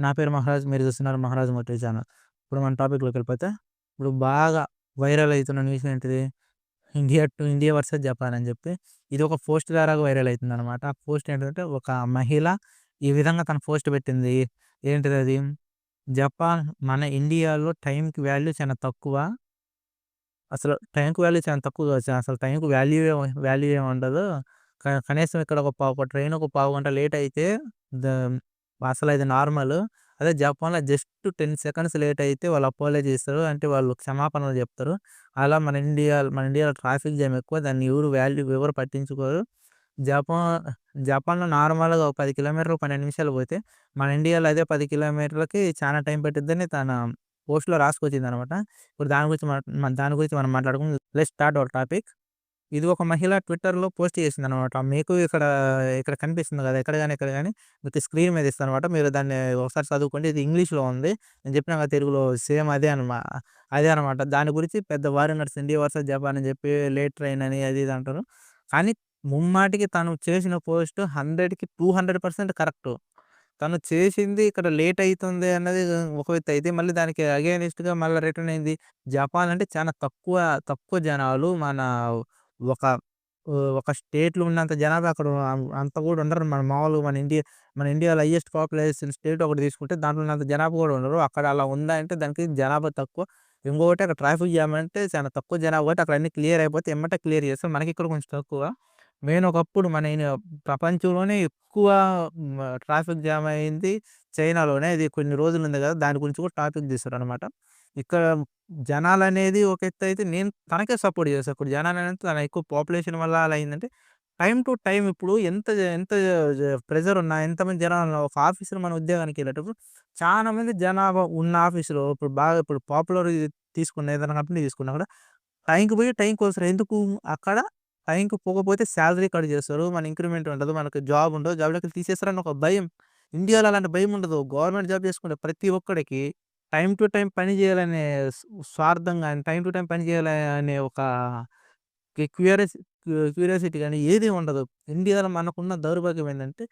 నా పేరు మహారాజ్. మీరు చూస్తున్నారు 'మహారాజ్ మోటివ్' ఛానల్. ఇప్పుడు మన టాపిక్‌లోకి వెళ్ళిపోతే, ఇప్పుడు బాగా వైరల్ అవుతున్న న్యూస్ ఏంటిది? India to India versus Japan అని చెప్పి, ఇది ఒక పోస్ట్ ద్వారా వైరల్ అయితుందనమాట. ఆ పోస్ట్ ఏంటంటే, ఒక మహిళ ఈ విధంగా తన పోస్ట్ పెట్టింది. ఏంటిది అది జపాన్ మన ఇండియాలో టైంకి వాల్యూ చాలా తక్కువ. అసలు టైంకి వాల్యూ చాలా తక్కువ అసలు టైంకి వాల్యూ వాల్యూ ఏమి ఉండదు. కనీసం ఇక్కడ ఒక పావు ట్రైన్ ఒక పావు గంట లేట్ అయితే ద అసలు అది నార్మల్. అదే జపాన్‌లో జస్ట్ 10 సెకండ్స్ లేట్ అయితే వాళ్ళు అపాలజీ చేస్తారు అంటే వాళ్ళు క్షమాపణలు చెప్తారు. అలా మన ఇండియా మన ఇండియాలో ట్రాఫిక్ జామ్ ఎక్కువ. దాన్ని ఎవరు వాల్యూ ఎవరు పట్టించుకోరు. జపాన్ జపాన్‌లో నార్మల్‌గా ఒక పది కిలోమీటర్లు 12 నిమిషాలు పోతే, మన ఇండియాలో అదే పది కిలోమీటర్లకి చాలా టైం పెట్టిద్దని తన పోస్ట్‌లో రాసుకొచ్చిందనమాట. ఇప్పుడు దాని గురించి మన దాని గురించి మనం మాట్లాడుకుందాం. Let start our topic. ఇది ఒక మహిళ ట్విట్టర్‌లో పోస్ట్ చేసింది అనమాట మీకు ఇక్కడ ఇక్కడ కనిపిస్తుంది కదా! ఎక్కడ కానీ ఎక్కడ కానీ మీకు స్క్రీన్ మీద ఇస్తానన్నమాట. మీరు దాన్ని ఒకసారి చదువుకోండి. ఇది ఇంగ్లీష్‌లో ఉంది. నేను చెప్పిన కదా! తెలుగులో సేమ్ అదే అనమా అదే అనమాట. దాని గురించి పెద్ద వారి నడిచింది. ఇండియా వర్సెస్ జపాన్ అని చెప్పి లేట్ ట్రైన్ అని అది ఇది అంటారు. కానీ ముమ్మాటికి తను చేసిన పోస్ట్ హండ్రెడ్కి టూ హండ్రెడ్ పర్సెంట్ కరెక్ట్ తను చేసింది ఇక్కడ లేట్ అవుతుంది అన్నది ఒక వ్యక్తి అయితే, మళ్ళీ దానికి అగేనిస్ట్గా మళ్ళీ రిటర్న్ అయింది జపాన్ అంటే చాలా తక్కువ తక్కువ జనాలు మన ఒక ఒక స్టేట్‌లో ఉన్నంత జనాభా అక్కడ అంత కూడా ఉండరు. మన మామూలుగా మన ఇండియా మన ఇండియాలో హైయెస్ట్ పాపులేషన్ స్టేట్ ఒకటి తీసుకుంటే దాంట్లో ఉన్నంత జనాభా కూడా ఉండరు. అక్కడ అలా ఉందా అంటే దానికి జనాభా తక్కువ. ఇంకొకటి అక్కడ ట్రాఫిక్ జామ్ అంటే చాలా తక్కువ జనాభా కాబట్టి అక్కడ అన్నీ క్లియర్ అయిపోతే ఎమ్మటే క్లియర్ చేస్తారు. మనకి ఇక్కడ కొంచెం తక్కువ. మెయిన్ ఒకప్పుడు మన ప్రపంచంలోనే ఎక్కువ ట్రాఫిక్ జామ్ అయింది చైనాలోనే. ఇది కొన్ని రోజులు ఉంది కదా! దాని గురించి కూడా టాపిక్ తీస్తారనమాట. ఇక్కడ జనాలనేది ఒక ఎత్తు అయితే నేను తనకే సపోర్ట్ చేస్తాను ఇప్పుడు జనాలు అనేది తన ఎక్కువ పాపులేషన్ వల్ల అలా అయిందంటే, టైం టు టైం ఇప్పుడు ఎంత ఎంత ప్రెజర్ ప్రెషర్ ఉన్నా, ఎంతమంది జనాలున్నా ఒక ఆఫీసులో మన ఉద్యోగానికి వెళ్ళేటప్పుడు చాలా మంది జనాభా ఉన్న ఆఫీసులో ఇప్పుడు బాగా ఇప్పుడు పాపులర్ తీసుకున్న ఏదైనా కంపెనీ తీసుకున్నా కూడా టైంకి పోయి టైంకి వస్తారు. ఎందుకు? అక్కడ టైంకి పోకపోతే శాలరీ కట్ చేస్తారు. మన ఇంక్రిమెంట్ ఉండదు. మనకు జాబ్ ఉండదు. జాబ్‌లోకెళ్ళి తీసేస్తారని ఒక భయం. ఇండియాలో అలాంటి భయం ఉండదు. గవర్నమెంట్ జాబ్ చేసుకుంటే ప్రతి ఒక్కడికి టైం టు టైం పని చేయాలనే స్వార్థం కానీ టైం టు టైం పని చేయాలనే ఒక కి క్యూరియస్ క్యూరియాసిటీ కానీ ఏది ఉండదు. ఇండియాలో మనకున్న దౌర్భాగ్యం ఏంటంటే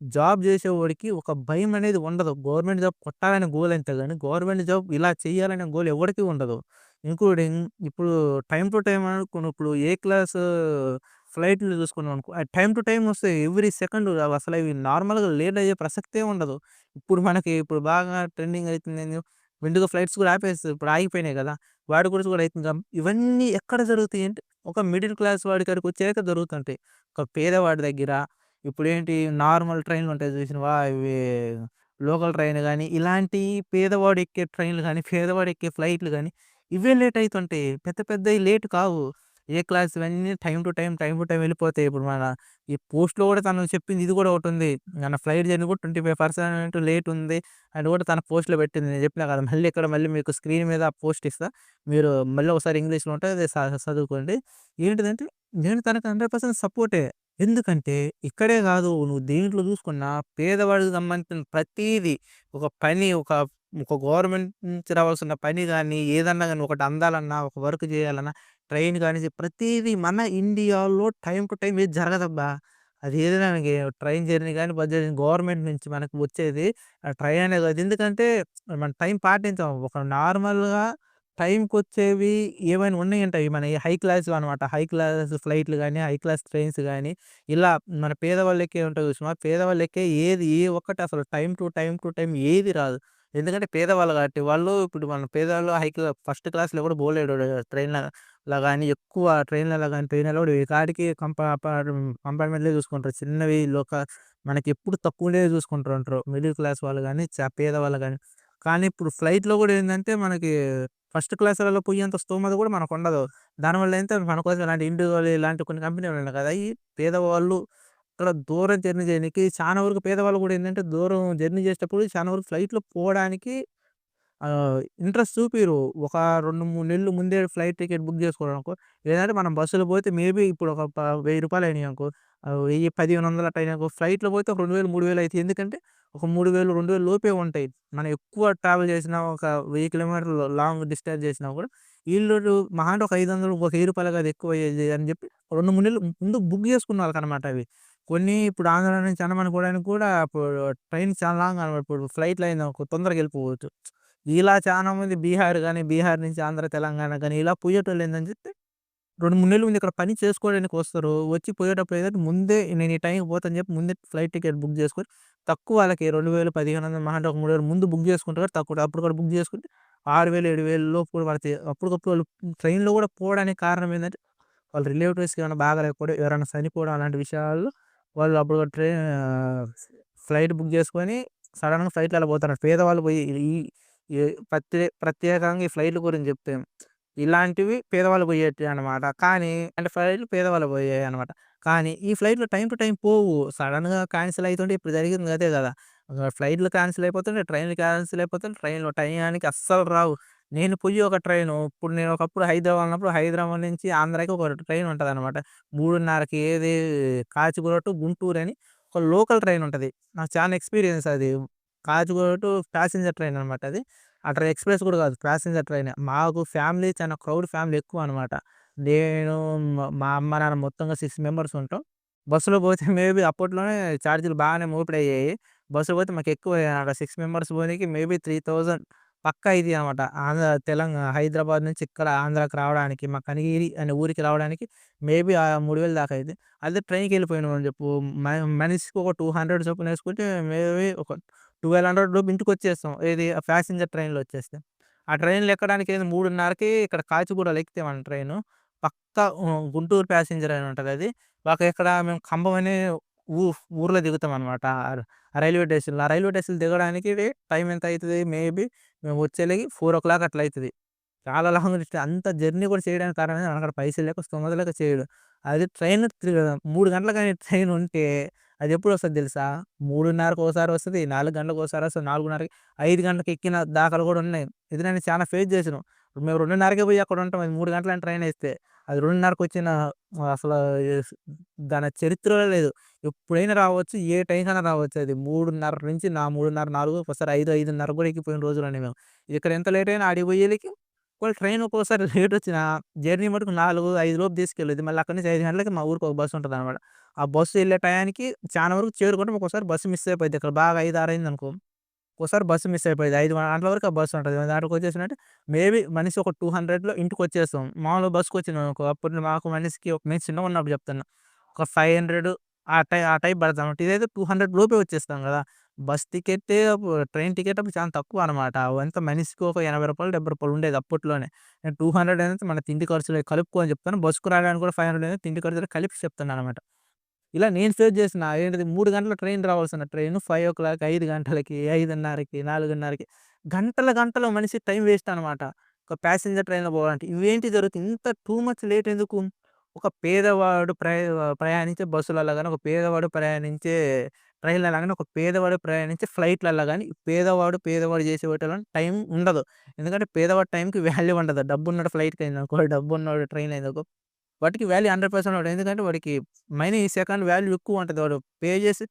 జాబ్ చేసేవాడికి ఒక భయం అనేది ఉండదు. గవర్నమెంట్ జాబ్ కొట్టాలనే గోల్ అంతే కానీ గవర్నమెంట్ జాబ్ ఇలా చేయాలనే గోల్ ఎవడికి ఉండదు. ఇంక్లూడింగ్ ఇప్పుడు టైం టు టైం అనుకున్నప్పుడు ఏ క్లాస్ ఫ్లైట్‌లు చూసుకున్నాం అనుకో, టైం టు టైం వస్తాయి. ఎవ్రీ సెకండ్ అసలు ఇవి నార్మల్‌గా లేట్ అయ్యే ప్రసక్తే ఉండదు. ఇప్పుడు మనకి ఇప్పుడు బాగా ట్రెండింగ్ అవుతుంది విండుగా ఫ్లైట్స్ కూడా ఆపేస్తారు. ఇప్పుడు ఆగిపోయినాయి కదా! వాడి గురించి కూడా అవుతుంది ఇవన్నీ ఎక్కడ జరుగుతాయి అంటే, ఒక మిడిల్ క్లాస్ వాడి కాడికి వచ్చాక జరుగుతుంటాయి. ఒక పేదవాడి దగ్గర ఇప్పుడేంటి నార్మల్ ట్రైన్‌లు ఉంటాయి చూసినవా? ఇవి లోకల్ ట్రైన్ కానీ ఇలాంటి పేదవాడు ఎక్కే ట్రైన్‌లు కానీ పేదవాడు ఎక్కే ఫ్లైట్‌లు కానీ ఇవే లేట్ అవుతుంటాయి పెద్ద పెద్దవి లేట్ కావు. ఏ క్లాస్ ఇవన్నీ time to time time to time వెళ్ళిపోతాయి. ఇప్పుడు మన ఈ పోస్ట్‌లో కూడా తను చెప్పింది ఇది కూడా ఒకటి ఉంది మన ఫ్లైట్ జర్నీ కూడా 25% లేట్ ఉంది అండ్ కూడా తన పోస్ట్‌లో పెట్టింది. నేను చెప్పిన కదా! మళ్ళీ ఇక్కడ మళ్ళీ మీకు స్క్రీన్ మీద పోస్ట్ ఇస్తా. మీరు మళ్ళీ ఒకసారి ఇంగ్లీష్‌లో ఉంటే అది చదువుకోండి. ఏంటిదంటే నేను తనకి 100% సపోర్టే. ఎందుకంటే ఇక్కడే కాదు నువ్వు దేంట్లో చూసుకున్నా పేదవాడికి సంబంధించిన ప్రతీది ఒక పని ఒక ఒక గవర్నమెంట్ నుంచి రావాల్సిన పని కానీ ఏదన్నా కానీ ఒకటి అందాలన్నా, ఒక వర్క్ చేయాలన్నా, ట్రైన్ కానీ ప్రతిదీ మన ఇండియాలో టైం టు టైం ఏది జరగదబ్బా! అది ఏదైనా ట్రైన్ జర్నీ కానీ బస్ జర్నీ గవర్నమెంట్ నుంచి మనకు వచ్చేది ట్రైన్ అనేది కాదు. ఎందుకంటే మనం టైం పాటించం. ఒక నార్మల్‌గా టైంకి వచ్చేవి ఏమైనా ఉన్నాయంటే మన హై క్లాస్‌వి అనమాట. హై క్లాస్ ఫ్లైట్‌లు కానీ హై క్లాస్ ట్రైన్స్ కానీ ఇలా మన పేదవాళ్ళకే ఉంటుంది ఉంటాయి పేదవాళ్ళకే ఏది ఏ ఒక్కటి అసలు time to time to time ఏది రాదు. ఎందుకంటే పేదవాళ్ళు కాబట్టి. వాళ్ళు ఇప్పుడు మన పేదవాళ్ళు హై ఫస్ట్ క్లాస్‌లో కూడా పోలేడు ట్రైన్‌లలో కానీ ఎక్కువ ట్రైన్‌లలో కానీ ట్రైన్లలో కూడా ఈ కాడికి కంపా కంపార్ట్మెంట్‌లే చూసుకుంటారు. చిన్నవి లోక మనకి ఎప్పుడు తక్కువనే చూసుకుంటారు అంటారు మిడిల్ క్లాస్ వాళ్ళు కానీ పేదవాళ్ళు కానీ కానీ ఇప్పుడు ఫ్లైట్‌లో కూడా ఏంటంటే మనకి ఫస్ట్ క్లాస్‌లలో పోయేంత స్తోమత కూడా మనకు ఉండదు దానివల్ల ఏంటంటే మన కోసం ఇలాంటి ఇండిగోలు ఇలాంటి కొన్ని కంపెనీలు ఉన్నాయి కదా! ఈ పేదవాళ్ళు అక్కడ దూరం జర్నీ చేయడానికి చాలా వరకు పేదవాళ్ళు కూడా ఏంటంటే దూరం జర్నీ చేసేటప్పుడు చాలా వరకు ఫ్లైట్‌లో పోవడానికి ఇంట్రెస్ట్ చూపిరు ఒక 2, 3 నెలలు ముందే ఫ్లైట్ టికెట్ బుక్ చేసుకోవాలనుకో, లేదంటే మనం బస్సులో పోతే మేబీ ఇప్పుడు ఒక ప రూ. 1000 అయినాయనుకో, ఆహ్, 1000, 1500 అట్లా అయినాయనుకో, ఫ్లైట్‌లో పోతే ఒక రెండు వేలు మూడు వేలు అవుతుంది ఎందుకంటే ఒక 3000, 2000 లోపే ఉంటాయి. మనం ఎక్కువ ట్రావెల్ చేసినా ఒక వెయ్యి కిలోమీటర్లు లాంగ్ డిస్టెన్స్ చేసినా కూడా వీళ్ళు మహా అంటే ఒక 500 ఒక వెయ్యి రూపాయలు కాదు ఎక్కువ అని చెప్పి 2, 3 నెలలు ముందు బుక్ చేసుకున్న వాళ్ళకనమాట అవి. కొన్ని ఇప్పుడు ఆంధ్ర నుంచి అండమాన్ పోవడానికి కూడా ఇప్పుడు ట్రైన్ చాలా లాంగ్ అనమాట. ఇప్పుడు ఫ్లైట్‌లో అయిందనుకో తొందరగా వెళ్ళిపోవచ్చు. ఇలా చాలా మంది బీహార్ కానీ బీహార్ నుంచి ఆంధ్ర, తెలంగాణ కానీ ఇలా పోయేటోళ్ళు ఏందని చెప్తే 2, 3 నెలల ముందు ఇక్కడ పని చేసుకోవడానికి వస్తారు. వచ్చి పోయేటప్పుడు ఏదంటే ముందే నేను ఈ టైంకి పోతాను అని చెప్పి ముందే ఫ్లైట్ టికెట్ బుక్ చేసుకొని తక్కువ వాళ్ళకి 2000, 1500 మహా ఒక మూడు వేలు ముందు బుక్ చేసుకుంటారు తక్కువ అప్పుడు కూడా బుక్ చేసుకుంటే 6000, 7000 లోపు కూడా పడతాయి. అప్పటికప్పుడు వాళ్ళు ట్రైన్‌లో కూడా పోవడానికి కారణం ఏంటంటే వాళ్ళ రిలేటివ్స్‌కి ఏమైనా బాగాలేకపోవడం, ఎవరైనా చనిపోవడం అలాంటి విషయాల్లో వాళ్ళు అప్పుడు ట్రైన్ ఫ్లైట్ బుక్ చేసుకొని సడన్గా ఫ్లైట్‌లో అలా పోతున్నారు పేదవాళ్ళు పోయి ఈ ప్రత్యే ప్రత్యేకంగా ఈ ఫ్లైట్‌ల గురించి చెప్తే ఇలాంటివి పేదవాళ్ళు పోయేటివి అనమాట. కానీ అంటే ఫ్లైట్‌లు పేదవాళ్ళు పోయాయి అనమాట. కానీ ఈ ఫ్లైట్‌లు టైం టు టైం పోవు. సడన్గా క్యాన్సిల్ అవుతుంటే ఇప్పుడు జరిగింది అదే కదా! ఫ్లైట్‌లు క్యాన్సిల్ అయిపోతుంటే ట్రైన్‌లు క్యాన్సిల్ అయిపోతుంటే ట్రైన్‌లు టైంకి అస్సలు రావు. నేను పోయి ఒక ట్రైను ఇప్పుడు నేను ఒకప్పుడు హైదరాబాద్ ఉన్నప్పుడు హైదరాబాద్ నుంచి ఆంధ్రాకి ఒక ట్రైన్ ఉంటుంది అనమాట మూడున్నరకి ఏది కాచిగూడ టు గుంటూరు అని ఒక లోకల్ ట్రైన్ ఉంటుంది నాకు చాలా ఎక్స్‌పీరియన్స్ అది. కాచిగూడ టు ప్యాసింజర్ ట్రైన్ అనమాట అది. అక్కడ ఎక్స్‌ప్రెస్ కూడా కాదు. ప్యాసింజర్ ట్రైనే. మాకు ఫ్యామిలీ చాలా క్రౌడ్ ఫ్యామిలీ ఎక్కువ అనమాట. నేను మా అమ్మ, నాన్న మొత్తంగా సిక్స్ మెంబర్స్ ఉంటాం. బస్సులో పోతే మేబీ అప్పట్లోనే చార్జీలు బాగానే మోపుడయ్యాయి. బస్సులో పోతే మాకు ఎక్కువ అక్కడ సిక్స్ మెంబర్స్ పోనీకి మేబీ 3000 పక్కా ఇది అనమాట. ఆంధ్ర తెలంగాణ హైదరాబాద్ నుంచి ఇక్కడ ఆంధ్రాకి రావడానికి మా కనిగిరి అనే ఊరికి రావడానికి మేబీ ఆహ్, 3000 దాకా అయిద్ది. అదే ట్రైన్‌కి వెళ్ళిపోయినామని చెప్పు మ మనిషికి ఒక 200 చొప్పున వేసుకుంటే మేబీ ఒక 1200 లోపు ఇంటికొచ్చేస్తాం. ఏది ప్యాసింజర్ ట్రైన్‌లో వచ్చేస్తే. ఆ ట్రైన్‌లో ఎక్కడానికి ఏంది 3:30కి ఇక్కడ కాచిగూడలో ఎక్కితే మన ట్రైను పక్కా హ్మ్, గుంటూరు ప్యాసింజర్ అని ఉంటదది. మాకు ఇక్కడ మేము ఖమ్మం అనే ఊ ఊర్లో దిగుతాం అనమాట. ఆ రైల్వే స్టేషన్‌లో. ఆ రైల్వే స్టేషన్‌లో దిగడానికి టైం ఎంత అయితది మేబీ మేము వచ్చేలకి 4:00 అట్లా అయితది. చాలా లాంగ్ డిస్టెన్స్ అంత జర్నీ కూడా చేయడానికి కారణం అక్కడ పైసలు లేక స్తోమత లేక చేయడు. అది ట్రైన్ త్రీ 3 గంటలకు కానీ ట్రైన్ ఉంటే అది ఎప్పుడు వస్తది తెలుసా? 3:30కి ఒకసారి వస్తది. 4 గంటలకు ఒకసారి వస్తది. 4:30కి 5 గంటలకు ఎక్కిన దాఖలు కూడా ఉన్నాయి. ఇది నేను చాలా ఫేస్ చేశాను మేము 2:30కే పోయి అక్కడ ఉంటాం. అది 3 గంటలని ట్రైన్ వేస్తే అది 2:30కి వచ్చిన అసలు దాని చరిత్రలో లేదు. ఎప్పుడైనా రావచ్చు. ఏ టైంకైనా రావచ్చు అది. 3:30 నుంచి నా మూడున్నర నాలుగు ఒకసారి ఐదు ఐదున్నర కూడా ఎక్కిపోయిన రోజులున్నాయి మేము. ఇక్కడ ఎంత లేట్ అయినా ఆడికి పోయేకి ఒకవేళ ట్రైన్ ఒక్కోసారి లేట్ వచ్చిన జర్నీ మటుకు 4, 5 లోపు తీసుకెళ్ళేది మళ్ళీ అక్కడి నుంచి ఐదు గంటలకి మా ఊరికి ఒక బస్సు ఉంటుంది అనమాట ఆ బస్సు వెళ్ళే టయానికి చాలా వరకు చేరుకుంటాం. ఒక్కోసారి బస్సు మిస్ అయిపోయింది ఇక్కడ బాగా ఐదు ఆరు అయింది అనుకో ఒక్కోసారి బస్సు మిస్ అయిపోయింది ఐదు గంటల వరకు ఆ బస్సు ఉంటుంది దాంట్లోకి వచ్చేసినట్టు మేబీ మనిషి ఒక టూ హండ్రెడ్లో ఇంటికి వచ్చేస్తాం మామూలుగా బస్సుకి వచ్చినామనుకో అప్పుడు మాకు మనిషికి ఒక నేను చిన్నగున్నప్పుడు చెప్తున్నా. ఒక 500 ఆ టై ఆ టైప్ పడతాం ఇదైతే 200 లోపే వచ్చేస్తాం కదా! బస్ టికెట్ ట్రైన్ టికెట్ అప్పుడు చాలా తక్కువ అనమాట. అవంతా మనిషికి ఒక ఎనభై రూపాయలు డెబ్బై రూపాయలు ఉండేది అప్పట్లోనే. నేను 200 అనేది మన తిండి ఖర్చులు కలుపుకో అని చెప్తాను. బస్సుకు రావడానికి కూడా 500 అనేది తిండి ఖర్చులు కలిపి చెప్తాను అనమాట ఇలా నేను ఫేస్ చేసిన ఏంటిది మూడు గంటల ట్రైన్ రావాల్సిన ట్రైను 5:00, 5 గంటలకి, 5:30కి, 4:30కి గంటల గంటల మనిషి టైం వేస్ట్ అనమాట. ఒక ప్యాసింజర్ ట్రైన్‌లో పోవాలంటే. ఇవేంటి జరుగుతుంది? ఇంత టూ మచ్ లేట్ ఎందుకు? ఒక పేదవాడు ప్రయా ప్రయాణించే బస్సులలో కానీ ఒక పేదవాడు ప్రయాణించే ట్రైన్‌లలో కానీ ఒక పేదవాడు ప్రయాణించే ఫ్లైట్‌లలో కానీ పేదవాడు, పేదవాడు చేసే వాటిలో టైం ఉండదు. ఎందుకంటే పేదవాడు టైంకి వాల్యూ ఉండదు. డబ్బున్నోడు ఫ్లైట్‌కి అయిందనుకో, డబ్బున్నోడు ట్రైన్ అయిందనుకో వాటికి వాల్యూ హండ్రెడ్ పర్సెంట్ ఉంటుంది ఎందుకంటే వాడికి మనీ సెకండ్ వాల్యూ ఎక్కువ ఉంటుంది వాడు పే చేసి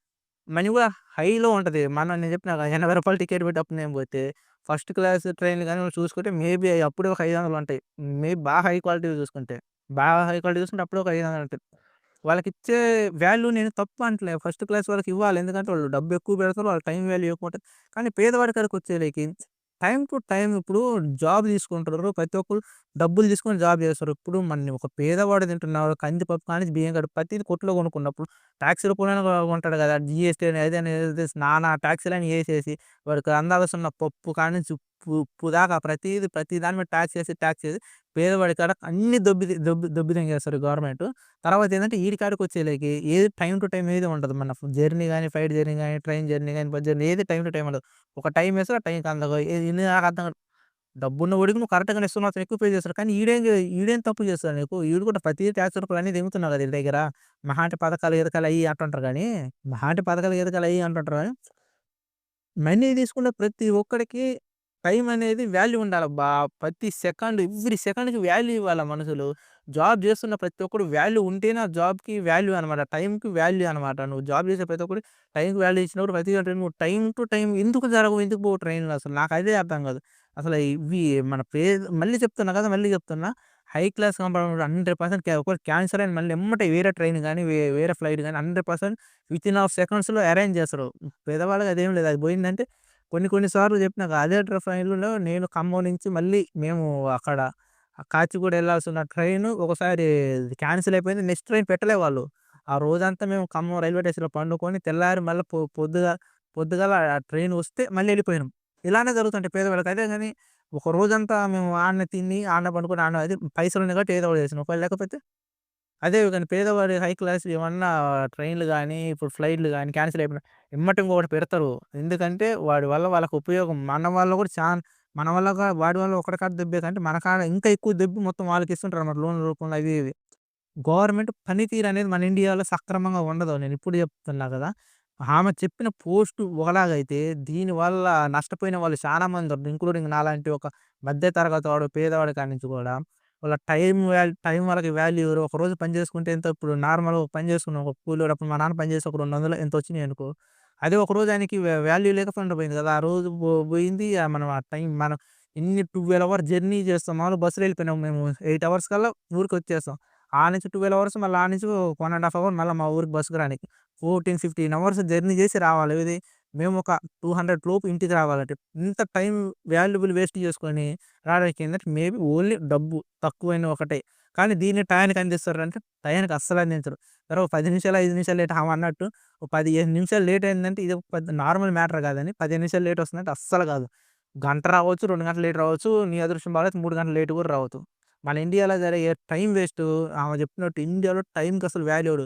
మనీ కూడా హైలో ఉంటుంది మనం నేను చెప్పిన ఎనభై రూపాయలు టికెట్ పెట్టి అప్పుడు నేను పోతే ఫస్ట్ క్లాస్ ట్రైన్‌లు కానీ చూసుకుంటే మేబీ అప్పుడే ఒక 500 ఉంటాయి. మేబీ బాగా హై క్వాలిటీ చూసుకుంటే. బాగా హై క్వాలిటీ చూసుకుంటే అప్పుడే ఒక 500 ఉంటాయి. వాళ్ళకి ఇచ్చే వాల్యూ నేను తప్పు అంటలే ఫస్ట్ క్లాస్ వాళ్ళకి ఇవ్వాలి. ఎందుకంటే వాళ్ళు డబ్బు ఎక్కువ పెడతారు. వాళ్ళ టైం వాల్యూ ఎక్కువ ఉంటుంది కానీ పేదవాడి కాడికి వచ్చేలకి టైం టు టైం ఇప్పుడు జాబ్ తీసుకుంటారు ప్రతి ఒక్కరు డబ్బులు తీసుకొని జాబ్ చేస్తారు. ఇప్పుడు మన ఒక పేదవాడు తింటున్నాడు. కందిపప్పు కానించి బియ్యం కాడ ప్రతిది కొట్టులో కొనుక్కున్నప్పుడు ట్యాక్సీ రూపంలోనే కొంటాడు కదా! జీఎస్టీ అని అది అని ఏసేసి నానా వేసేసి ఏసేసి వాడికి అందాల్సిన పప్పు కానించి పుదాకా ఉప్పు ప్రతీది ప్రతి దాని మీద ట్యాక్స్ చేసి ట్యాక్స్ చేసి పేదవాడి కాడ అన్ని దొబ్బి దొబ్బి దొబ్బి తెంగేస్తారు గవర్నమెంట్ తర్వాత ఏంటంటే ఈడి కాడికి వచ్చేలకి ఏది టైం టు టైం ఏది ఉండదు. మన జర్నీ కానీ ఫ్లైట్ జర్నీ కానీ ట్రైన్ జర్నీ కానీ బస్ జర్నీ ఏది టైం టు టైం ఉండదు. ఒక టైం వేస్తే ఆ టైంకి అందదు. ఎన్ని నాకు అర్థం డబ్బున్న ఒడికి నువ్వు కరెక్ట్గా ఇస్తున్నా అతను ఎక్కువ పే చేస్తాడు. కానీ ఈడేం ఈడేం తప్పు చేస్తాడు నీకు? ఈడు కూడా ప్రతి ట్యాక్స్ రూపాయలు అన్నీ తెంగుతున్నావు కదా! దగ్గర. మహాంటి పథకాలు, ఎదకాలు అయ్యి అంటుంటారు కానీ మహాంటి పథకాలు, ఎదకాలు అయ్యి అంటుంటారు కానీ మనీ తీసుకున్న ప్రతి ఒక్కడికి టైం అనేది వాల్యూ ఉండాలబ్బా! ప్రతి సెకండ్ ఎవ్రీ సెకండ్‌కి వాల్యూ ఇవ్వాలి మనుషులు. జాబ్ చేస్తున్న ప్రతి ఒక్కరు వాల్యూ ఉంటేనే ఆ జాబ్‌కి వాల్యూ అనమాట. టైంకి వాల్యూ అనమాట. నువ్వు జాబ్ చేసే ప్రతి ఒక్కరు టైంకి వాల్యూ ఇచ్చినప్పుడు ప్రతి ఒక్కరు నువ్వు టైం టు టైం ఎందుకు జరగవు? ఎందుకు పోవు ట్రైన్‌లు అసలు? నాకదే అర్థం కాదు. అసలు ఇవి మన పే మళ్ళీ చెప్తున్నా కదా! మళ్ళీ చెప్తున్నా. High class compartment hundred percent ఒకరు క్యాన్సర్ అయిన మళ్ళీ ఎమ్మటే వేరే ట్రైన్ కానీ వేరే ఫ్లైట్ కానీ hundred percent within half సెకండ్స్లో అరేంజ్ చేస్తారు పేదవాళ్ళకి అదేం లేదు అది పోయిందంటే కొన్ని కొన్ని సార్లు చెప్పినాక అదే ట్రైన్లో నేను ఖమ్మం నుంచి మళ్ళీ మేము అక్కడ కాచిగూడ వెళ్ళాల్సిన ట్రైన్ ఒకసారి క్యాన్సిల్ అయిపోయింది. నెక్స్ట్ ట్రైన్ పెట్టలే వాళ్ళు. ఆ రోజంతా మేము ఖమ్మం రైల్వే స్టేషన్లో పండుకొని తెల్లారి మళ్ళీ పొ పొద్దుగా పొద్దుగల ఆ ట్రైన్ వస్తే మళ్ళీ వెళ్ళిపోయినాం. ఇలానే జరుగుతుంటాయి పేదవాళ్ళకి. అదే కానీ ఒక రోజంతా మేము ఆడనే తిని ఆడనే పండుకొని ఆడనే అది పైసలు ఉన్నాయి కాబట్టి ఏదో ఒకటి చేసినాం. ఒకవేళ లేకపోతే అదే కానీ పేదవాడి హై క్లాస్ ఏమన్నా ట్రైన్లు కానీ ఇప్పుడు ఫ్లైట్లు కానీ క్యాన్సిల్ అయిపోయినా ఇమ్మటం కూడా పెడతారు. ఎందుకంటే వాడి వల్ల వాళ్ళకి ఉపయోగం. మన వల్ల కూడా చాలా మన వల్ల వాడి వల్ల ఒకటి కాడ దెబ్బే కంటే మన కాడ ఇంకా ఎక్కువ దెబ్బ మొత్తం వాళ్ళకి ఇస్తుంటారు అన్నమాట లోన్ రూపంలో అవి ఇవి. గవర్నమెంట్ పనితీరు అనేది మన ఇండియాలో సక్రమంగా ఉండదు. నేను ఇప్పుడు చెప్తున్నా కదా! ఆమె చెప్పిన పోస్టు ఒకలాగైతే దీనివల్ల నష్టపోయిన వాళ్ళు చాలా మంది ఉన్నారు. ఇంక్లూడింగ్ నాలాంటి ఒక మధ్య తరగతి వాడు పేదవాడి కానించి నుంచి కూడా వాళ్ళ టైం వాల్యూ టైం వాళ్ళకి వాల్యూ ఒక రోజు పని చేసుకుంటే ఎంత? ఇప్పుడు నార్మల్గా పని చేసుకున్నాం ఒక కూలి అప్పుడు మా నాన్న పని చేసి ఒక రెండు వందలు ఎంత వచ్చినాయి అనుకో అదే ఒక రోజు ఆయనకి వాల్యూ లేకపోయినా పోయింది కదా. ఆ రోజు పో- పోయింది మనం ఆ టైం మనం ఎన్ని ట్వెల్వ్ అవర్స్ జర్నీ చేస్తాం. మామూలు బస్సులో వెళ్ళిపోయినాం మేము ఎయిట్ అవర్స్ కల్లా ఊరికి వచ్చేస్తాం. ఆ నుంచి ట్వెల్వ్ అవర్స్ మళ్ళీ ఆ నుంచి వన్ అండ్ హాఫ్ అవర్ మళ్ళీ మా ఊరికి బస్సుకు రానికి. ఫోర్టీన్ ఫిఫ్టీన్ అవర్స్ జర్నీ చేసి రావాలి. ఇది మేము ఒక టూ హండ్రెడ్ లోపు ఇంటికి రావాలంటే ఇంత టైం వాల్యుబుల్ వేస్ట్ చేసుకొని రావడానికి ఏంటంటే మేబీ ఓన్లీ డబ్బు తక్కువైన ఒకటే. కానీ దీన్ని టయానికి అందిస్తారు అంటే టయానికి అస్సలు అందించరు. తర్వాత ఒక పది నిమిషాలు ఐదు నిమిషాలు లేట్ అన్నట్టు ఒక పదిహేను నిమిషాలు లేట్ అయిందంటే ఇది ఒక పెద్ద నార్మల్ మ్యాటర్ కాదని పదిహేను నిమిషాలు లేట్ వస్తుందంటే అస్సలు కాదు. గంట రావచ్చు రెండు గంటలు లేట్ రావచ్చు నీ అదృష్టం బాగాలేదు మూడు గంటలు లేట్ కూడా రావచ్చు మన ఇండియాలో జరిగే టైం వేస్ట్ ఆమె చెప్పినట్టు ఇండియాలో టైంకి అసలు వాల్యూడు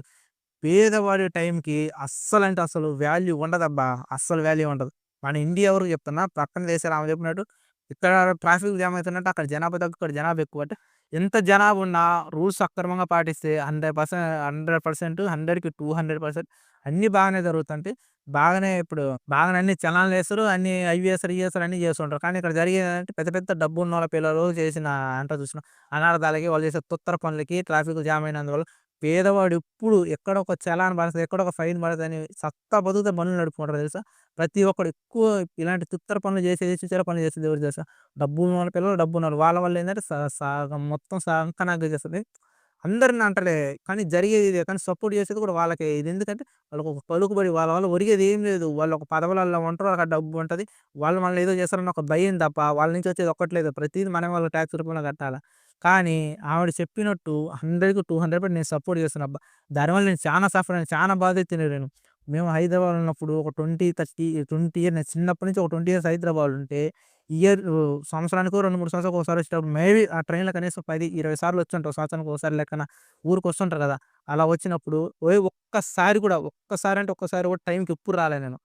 పేదవాడి టైంకి అస్సలు అంటే అసలు వాల్యూ ఉండదబ్బా. అస్సలు వాల్యూ ఉండదు. మన ఇండియా వరకు చెప్తున్నా పక్కన దేశాలు ఆమె చెప్పినట్టు ఇక్కడ ట్రాఫిక్ జామ్ అవుతున్నట్టు అక్కడ జనాభా తక్కువ ఇక్కడ జనాభా ఎక్కువ అంటే ఎంత జనాభా ఉన్నా రూల్స్ అక్రమంగా పాటిస్తే హండ్రెడ్ పర్సెంట్ హండ్రెడ్ పర్సెంట్ హండ్రెడ్కి టూ హండ్రెడ్ పర్సెంట్ అన్నీ బాగానే జరుగుతుంటే బాగానే ఇప్పుడు బాగానే అన్ని చలాన్లు వేస్తారు అన్ని అవి వేస్తారు ఇవి వేస్తారు అన్ని చేస్తుంటారు. కానీ ఇక్కడ జరిగేదంటే పెద్ద పెద్ద డబ్బు ఉన్న వాళ్ళ పిల్లలు చేసిన అంట చూసిన అనార్థాలకి వాళ్ళు చేసే తొత్తర పనులకి ట్రాఫిక్ జామ్ అయినందువల్ల పేదవాడు ఎప్పుడు ఎక్కడ ఒక చలాన్ పడుతుంది ఎక్కడ ఒక ఫైన్ పడుతుంది అని సత్తా బతుకుతే పనులు నడుపుకుంటారు తెలుసా? ప్రతి ఒక్కడు ఎక్కువ ఇలాంటి తుత్తర పనులు చేసేది చిచ్చర పనులు చేసేది ఎవరు తెలుసా? డబ్బు ఉన్న వాళ్ళ పిల్లలు డబ్బు ఉన్నారు వాళ్ళ వల్ల ఏంటంటే సగం మొత్తం సంకనాగా చేస్తుంది అందరిని అంటలే. కానీ జరిగేది ఇదే. కానీ సపోర్ట్ చేసేది కూడా వాళ్ళకే. ఇది ఎందుకంటే వాళ్ళకు ఒక పలుకుబడి వాళ్ళ వల్ల ఒరిగేది ఏం లేదు. వాళ్ళు ఒక పదవులలో ఉంటారు. అక్కడ డబ్బు ఉంటుంది. వాళ్ళు మనల్ని ఏదో చేస్తారని ఒక భయం తప్ప వాళ్ళ నుంచి వచ్చేది ఒక్కట్లేదు. ప్రతిదీ మనం వాళ్ళ ట్యాక్స్ రూపంలో కట్టాలి? కానీ ఆవిడ చెప్పినట్టు హండ్రెడ్కి టూ హండ్రెడ్ పర్సెంట్ నేను సపోర్ట్ చేస్తున్నా. అబ్బా! దానివల్ల నేను చాలా సఫర్ అయినా చాలా బాధ తినే నేను. మేము హైదరాబాద్ ఉన్నప్పుడు ఒక ట్వంటీ థర్టీ ట్వంటీ ఇయర్ నేను చిన్నప్పటి నుంచి ఒక ట్వంటీ ఇయర్స్ హైదరాబాద్ ఉంటే ఇయర్ సంవత్సరానికి రెండు మూడు సంవత్సరాలకు ఒకసారి వచ్చేటప్పుడు మేబీ ఆ ట్రైన్లో కనీసం పది ఇరవై సార్లు వచ్చుంటారు సంవత్సరానికి ఒకసారి లెక్కన. ఊరికి వస్తుంటారు కదా అలా వచ్చినప్పుడు ఒక్కసారి కూడా ఒక్కసారి అంటే ఒక్కసారి కూడా టైంకి ఎప్పుడు రాలే నేను.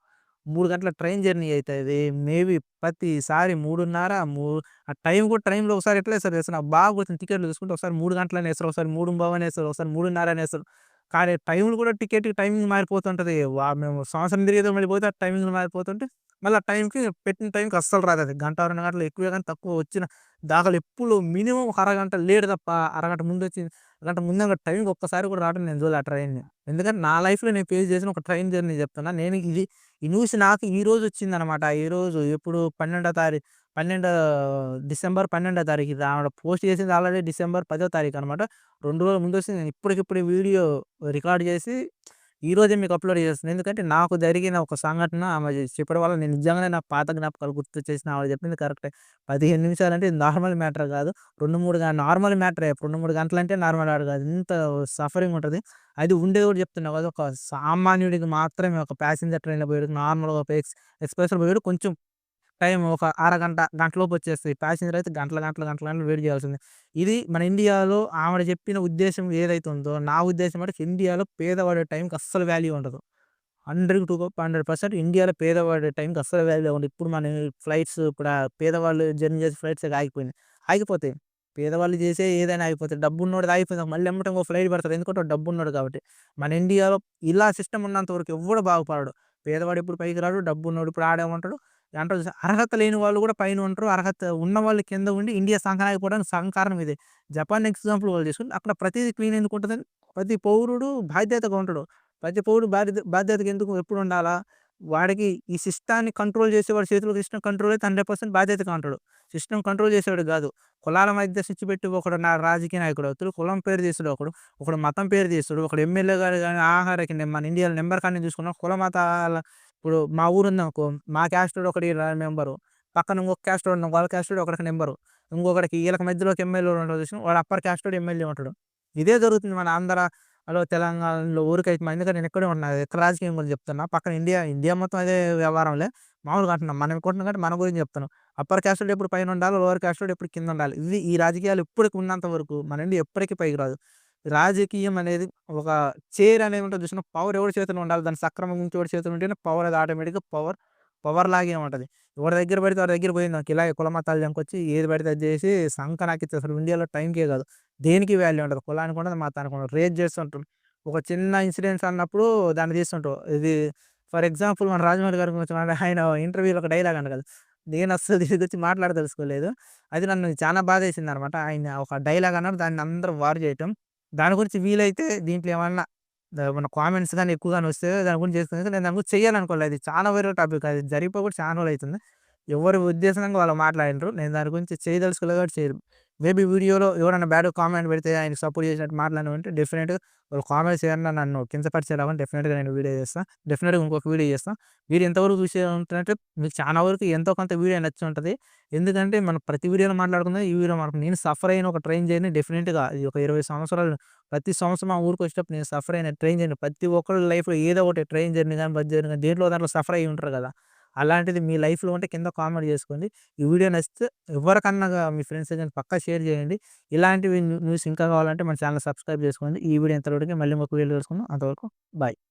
మూడు గంటల ట్రైన్ జర్నీ అవుతుంది మేబీ ప్రతిసారి మూడున్నర మూడు ఆ టైం కూడా ట్రైన్లో ఒకసారి ఎట్లా వేస్తారు వేస్తారు నాకు బాగా గుర్తుంది టికెట్లు తీసుకుంటే ఒకసారి మూడు గంటలని వేస్తారు ఒకసారి మూడు బావని వేస్తారు ఒకసారి మూడున్నర అని వేస్తారు. కానీ టైంలు కూడా టికెట్ టైమింగ్ మారిపోతుంటుంది. మేము సంవత్సరం తిరిగేదో మళ్ళీ పోతే ఆ టైమింగ్ మారిపోతుంటే మళ్ళీ ఆ టైంకి పెట్టిన టైంకి అస్సలు రాదు అది గంట రెండు గంటలు ఎక్కువే కానీ తక్కువ వచ్చిన దాఖలు ఎప్పుడు మినిమం ఒక అరగంట లేట్ తప్ప అరగంట ముందు వచ్చి అరగంట ముందు అక్కడ టైంకి ఒక్కసారి కూడా రావడం నేను చూడాలి ఆ ట్రైన్ని. ఎందుకంటే నా లైఫ్లో నేను ఫేస్ చేసిన ఒక ట్రైన్ జర్నీ చెప్తున్నా. నేను ఇది ఈ న్యూస్ నాకు ఈ రోజు వచ్చిందనమాట ఈ రోజు ఎప్పుడు పన్నెండో తారీఖు పన్నెండో డిసెంబర్ పన్నెండో తారీఖు ఇది. ఆవిడ పోస్ట్ చేసింది ఆల్రెడీ డిసెంబర్ పదో తారీఖు అనమాట రెండు రోజుల ముందు వచ్చింది. నేను ఇప్పటికిప్పుడు వీడియో రికార్డ్ చేసి ఈరోజే మీకు అప్లోడ్ చేస్తున్నాను ఎందుకంటే నాకు జరిగిన ఒక సంఘటన ఆమె చెప్పడం వల్ల నేను నిజంగానే నా పాత జ్ఞాపకాలు గుర్తు చేసిన ఆవిడ చెప్పింది కరెక్టే. పదిహేను నిమిషాలు అంటే నార్మల్ మ్యాటర్ కాదు. రెండు మూడు నార్మల్ మ్యాటరే. రెండు మూడు గంటలు అంటే నార్మల్ మ్యాటర్ కాదు. ఇంత సఫరింగ్ ఉంటుంది. అది ఉండేది కూడా చెప్తున్నా కదా ఒక సామాన్యుడికి మాత్రమే ఒక ప్యాసింజర్ ట్రైన్లో పోయాడు నార్మల్గా ఒక ఎక్స్ ఎక్స్ప్రెస్లో పోయాడు కొంచెం టైం ఒక అరగంట గంటలోపు వచ్చేస్తుంది ప్యాసింజర్ అయితే గంటల గంటల గంటల గంటలు వెయిట్ చేయాల్సింది. ఇది మన ఇండియాలో ఆవిడ చెప్పిన ఉద్దేశం ఏదైతే ఉందో నా ఉద్దేశం అంటే ఇండియాలో పేదవాడే టైంకి అస్సలు వాల్యూ ఉండదు. హండ్రెడ్ టూ హండ్రెడ్ పర్సెంట్ ఇండియాలో పేదవాడే టైంకి అస్సలు వాల్యూ ఉండదు. ఇప్పుడు మన ఫ్లైట్స్ ఇప్పుడు పేదవాళ్ళు జర్నీ చేసే ఫ్లైట్స్ ఆగిపోయింది ఆగిపోతాయి పేదవాళ్ళు చేసే ఏదైనా ఆగిపోతాయి డబ్బు ఉన్నోడు ఆగిపోయింది మళ్ళీ ఎమ్మటం ఒక ఫ్లైట్ పడుతుంది ఎందుకంటే డబ్బు ఉన్నాడు కాబట్టి. మన ఇండియాలో ఇలా సిస్టమ్ ఉన్నంత వరకు ఎవడు బాగుపడడు. పేదవాడు ఇప్పుడు పైకి రాడు డబ్బు ఉన్నాడు ఇప్పుడు ఆడేమంటాడు. చూసా, అర్హత లేని వాళ్ళు కూడా పైన ఉంటారు. అర్హత ఉన్న వాళ్ళు కింద ఉండి ఇండియా సంకనాకపోవడానికి సగం ఇదే. జపాన్ ఎగ్జాంపుల్ వాళ్ళు చేసుకుని అక్కడ ప్రతిదీ క్లీన్ ఎందుకు ఉంటుంది ప్రతి పౌరుడు బాధ్యతగా ఉంటాడు. ప్రతి పౌరుడు బాధ్యత బాధ్యతగా ఎందుకు ఎప్పుడు ఉండాలా? వాడికి ఈ సిస్టాన్ని కంట్రోల్ చేసేవాడు చేతిలో సిస్టమ్ కంట్రోల్ అయితే హండ్రెడ్ పర్సెంట్ బాధ్యతగా ఉంటాడు. సిస్టమ్ కంట్రోల్ చేసేవాడు కాదు. కులాల మధ్య స్విచ్ పెట్టి ఒకడు నా రాజకీయ నాయకుడు అవుతాడు. కులం పేరు తీస్తాడు ఒకడు. ఒకడు మతం పేరు తీస్తాడు ఒకడు ఎమ్మెల్యే గారు కానీ ఆహారకి మన ఇండియాలో నెంబర్ కానీ చూసుకున్నా కుల మతాల ఇప్పుడు మా ఊరు ఉందనుకో మా క్యాస్ట్ ఒకటి మెంబరు. పక్కన ఇంకొక క్యాస్ట్ ఉన్నాం వాళ్ళ క్యాస్ట్ ఒకరికి నెంబరు ఇంకొకరికి వీళ్ళకి మధ్యలోకి ఎమ్మెల్యే ఉంటాడు చూసిన వాడు అప్పర్ క్యాస్ట్ ఎమ్మెల్యే ఉంటాడు. ఇదే జరుగుతుంది మన ఆంధ్రలో తెలంగాణలో ఊరికైతే ఎందుకంటే నేను ఎక్కడే ఉన్నా ఎక్కడ రాజకీయం గురించి చెప్తున్నా. పక్కన ఇండియా ఇండియా మొత్తం అదే వ్యవహారంలే. మామూలుగా అంటున్నాం మనం అనుకుంటున్నాం కాబట్టి మన గురించి చెప్తాను అప్పర్ క్యాస్ట్ ఎప్పుడు పైన ఉండాలి లోవర్ క్యాస్ట్ ఎప్పుడు కింద ఉండాలి. ఇది ఈ రాజకీయాలు ఇప్పటికి ఉన్నంత వరకు మన ఇండియా ఎప్పటికీ పైకి రాదు. రాజకీయం అనేది ఒక చైర్ అనేది ఉంటుంది చూసిన పవర్ ఎవరి చేతిలో ఉండాలి? దాని సక్రమంగా ఎవరి చేతిలో ఉంటేనే పవర్ అది ఆటోమేటిక్గా పవర్ పవర్ లాగే ఉంటుంది. ఎవరి దగ్గర పడితే వారి దగ్గర పోయింది నాకు. ఇలాగే కులమతాలు చంకొచ్చి జంకొచ్చి ఏది పడితే అది చేసి సంఖ నాకు అసలు ఇండియాలో టైంకే కాదు. దేనికి వాల్యూ ఉంటుంది? కులానికి ఉండదు మతానికి ఉండదు రేజ్ చేస్తుంటారు. ఒక చిన్న ఇన్సిడెంట్స్ అన్నప్పుడు దాన్ని తీస్తుంటారు. ఇది ఫర్ ఎగ్జాంపుల్ మన రాజమౌళి గారి గురించి ఆయన ఇంటర్వ్యూలో ఒక డైలాగ్ అంట కదా? నేను అస్సలు దీని గురించి మాట్లాడ తెలుసుకోలేదు అది నన్ను చాలా బాధ వేసింది అనమాట ఆయన ఒక డైలాగ్ అన్నారు దాన్ని అందరూ వారు చేయటం. దాని గురించి వీలైతే దీంట్లో ఏమన్నా మన కామెంట్స్ కానీ ఎక్కువగా వస్తే దాని గురించి చేస్తుంది నేను దాని గురించి చేయాలనుకోలేదు అది చాలా వేరే టాపిక్. అది జరిగిపో కూడా చాలా రోజులు అవుతుంది. ఎవరి ఉద్దేశంగా వాళ్ళు మాట్లాడినారు నేను దాని గురించి చేయదలుచుకోలేదు చేయరు. మేబీ వీడియోలో ఎవరైనా బ్యాడ్ కామెంట్ పెడితే ఆయన సపోర్ట్ చేసినట్టు మాట్లాడినంటే డెఫినెట్గా వాళ్ళు కామెంట్స్ ఏమన్నా నన్ను కించపరిచేలాగా డెఫినెట్గా నేను వీడియో చేస్తాను డెఫినెట్గా ఇంకొక వీడియో చేస్తాను మీరు ఎంతవరకు చూసే ఉంటున్నట్టు మీకు చాలా వరకు ఎంతో కొంత వీడియో నచ్చి ఉంటుంది. ఎందుకంటే మనం ప్రతి వీడియోలో మాట్లాడుకుందే ఈ వీడియో మనకు నేను సఫర్ అయిన ఒక ట్రైన్ చేయని డెఫినెట్గా ఇది ఒక ఇరవై సంవత్సరాలు ప్రతి సంవత్సరం ఆ ఊరికి వచ్చేటప్పుడు నేను సఫర్ అయిన ట్రైన్ జర్నీ ప్రతి ఒక్కరి లైఫ్లో ఏదో ఒకటి ట్రైన్ జర్నీ కానీ బస్ జర్నీ కానీ దేంట్లో దాంట్లో సఫర్ అయ్యి ఉంటారు కదా. అలాంటిది మీ లైఫ్లో ఉంటే కింద కామెంట్ చేసుకోండి. ఈ వీడియో నచ్చితే ఎవరికన్నా మీ ఫ్రెండ్స్ ఏదైనా పక్కా షేర్ చేయండి. ఇలాంటివి న్యూస్ ఇంకా కావాలంటే మన ఛానల్ సబ్స్క్రైబ్ చేసుకోండి. ఈ వీడియో ఎంతవరకు మళ్ళీ ఒక వీడియో తెలుసుకుందాం అంతవరకు బాయ్.